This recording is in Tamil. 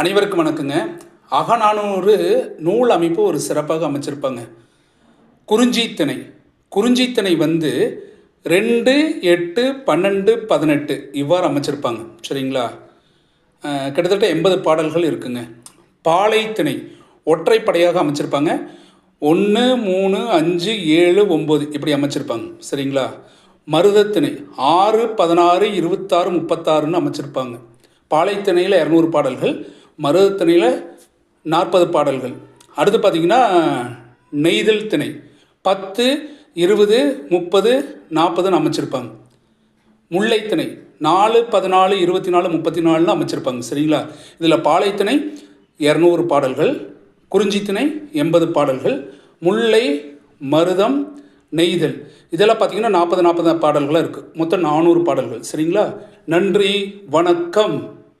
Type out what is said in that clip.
அனைவருக்கும் வணக்கங்க. அகநானூறு நூல் அமைப்பு ஒரு சிறப்பாக அமைச்சிருப்பாங்க. குறிஞ்சித்திணை குறிஞ்சித்திணை வந்து ரெண்டு எட்டு பன்னெண்டு பதினெட்டு இவ்வாறு அமைச்சிருப்பாங்க. சரிங்களா? கிட்டத்தட்ட எண்பது பாடல்கள் இருக்குங்க. பாலைத்திணை ஒற்றைப்படையாக அமைச்சிருப்பாங்க. ஒன்று மூணு அஞ்சு ஏழு ஒம்பது இப்படி அமைச்சிருப்பாங்க. சரிங்களா? மருதத்திணை ஆறு பதினாறு இருபத்தாறு முப்பத்தாறுன்னு அமைச்சிருப்பாங்க. பாலைத்திணையில் இரநூறு பாடல்கள். மருதத்திணையில் நாற்பது பாடல்கள். அடுத்து பார்த்திங்கன்னா நெய்தல் திணை. பத்து இருபது முப்பது நாற்பதுன்னு அமைச்சிருப்பாங்க. முல்லைத்திணை. நாலு பதினாலு இருபத்தி நாலு முப்பத்தி நாலுன்னு அமைச்சிருப்பாங்க. சரிங்களா? இதில் பாலைத்திணை இரநூறு பாடல்கள். குறிஞ்சித்திணை எண்பது பாடல்கள். முல்லை மருதம் நெய்தல். இதெல்லாம் பார்த்தீங்கன்னா நாற்பது நாற்பது பாடல்களாக இருக்குது மொத்தம் நானூறு பாடல்கள். சரிங்களா? நன்றி வணக்கம்.